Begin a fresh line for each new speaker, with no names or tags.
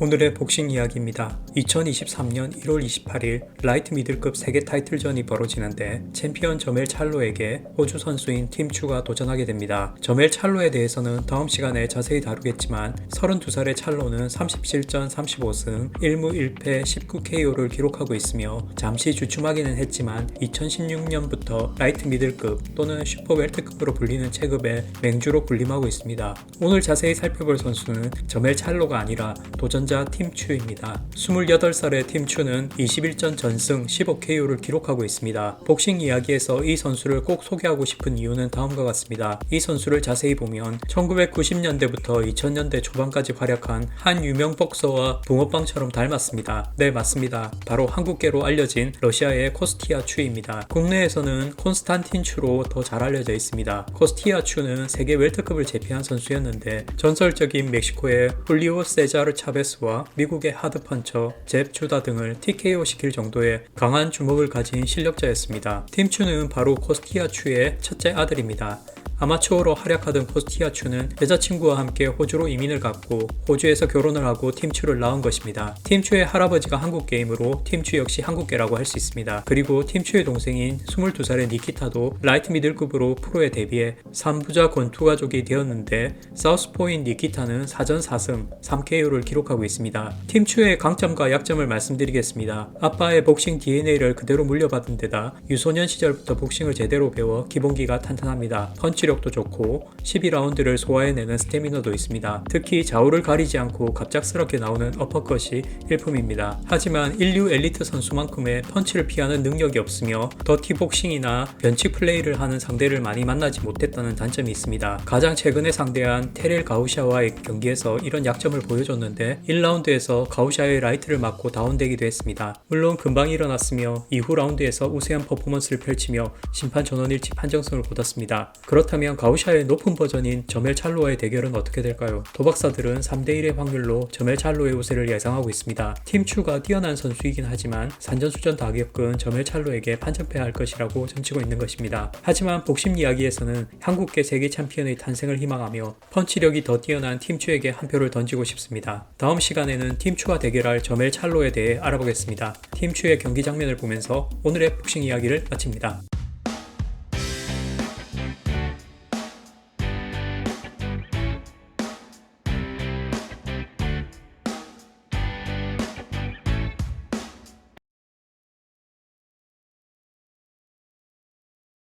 오늘의 복싱 이야기입니다. 2023년 1월 28일 라이트 미들급 세계 타이틀전이 벌어지는데 챔피언 저멜 찰로에게 호주 선수인 팀추가 도전하게 됩니다. 저멜 찰로에 대해서는 다음 시간에 자세히 다루겠지만 32살의 찰로는 37전 35승 1무 1패 19KO를 기록하고 있으며 잠시 주춤하기는 했지만 2016년부터 라이트 미들급 또는 슈퍼 웰트급으로 불리는 체급의 맹주로 군림하고 있습니다. 오늘 자세히 살펴볼 선수는 저멜 찰로가 아니라 도전자 팀추입니다. 28살의 팀추는 21전 전승 15KO를 기록하고 있습니다. 복싱 이야기에서 이 선수를 꼭 소개하고 싶은 이유는 다음과 같습니다. 이 선수를 자세히 보면 1990년대부터 2000년대 초반까지 활약한 한 유명 복서와 붕어빵처럼 닮았습니다. 네, 맞습니다. 바로 한국계로 알려진 러시아의 코스티아 추입니다. 국내에서는 콘스탄틴 추로 더 잘 알려져 있습니다. 코스티아 추는 세계 웰터급을 제패한 선수였는데 전설적인 멕시코의 훌리오 세자르 차베스와 미국의 하드펀처 잽 주다 등을 TKO 시킬 정도의 강한 주먹을 가진 실력자였습니다. 팀추는 바로 코스티아 추의 첫째 아들입니다. 아마추어로 활약하던 코스티아추는 여자친구와 함께 호주로 이민을 갔고 호주에서 결혼을 하고 팀추를 낳은 것입니다. 팀추의 할아버지가 한국 게임으로 팀추 역시 한국계라고 할 수 있습니다. 그리고 팀추의 동생인 22살의 니키타도 라이트 미들급으로 프로에 데뷔해 3부자 권투가족이 되었는데 사우스포인 니키타는 4전 4승 3KO를 기록하고 있습니다. 팀추의 강점과 약점을 말씀드리겠습니다. 아빠의 복싱 DNA를 그대로 물려받은 데다 유소년 시절부터 복싱을 제대로 배워 기본기가 탄탄합니다. 펀치 력도 좋고 12라운드를 소화해내는 스태미너도 있습니다. 특히 좌우를 가리지 않고 갑작스럽게 나오는 어퍼컷이 일품입니다. 하지만 인류 엘리트 선수만큼의 펀치를 피하는 능력이 없으며 더티 복싱이나 변칙 플레이를 하는 상대를 많이 만나지 못했다는 단점이 있습니다. 가장 최근에 상대한 테렐 가우샤와의 경기에서 이런 약점을 보여줬는데 1라운드에서 가우샤의 라이트를 맞고 다운되기도 했습니다. 물론 금방 일어났으며 이후 라운드에서 우세한 퍼포먼스를 펼치며 심판 전원 일치 판정승을 거뒀습니다. 그렇다면 가우샤의 높은 버전인 저멜 찰로와의 대결은 어떻게 될까요? 도박사들은 3대1의 확률로 저멜 찰로의 우세를 예상하고 있습니다. 팀추가 뛰어난 선수이긴 하지만 산전수전 다 겪은 저멜 찰로에게 판정패할 것이라고 점치고 있는 것입니다. 하지만 복심 이야기에서는 한국계 세계 챔피언의 탄생을 희망하며 펀치력이 더 뛰어난 팀추에게 한 표를 던지고 싶습니다. 다음 시간에는 팀추와 대결할 저멜 찰로에 대해 알아보겠습니다. 팀추의 경기 장면을 보면서 오늘의 복싱 이야기를 마칩니다.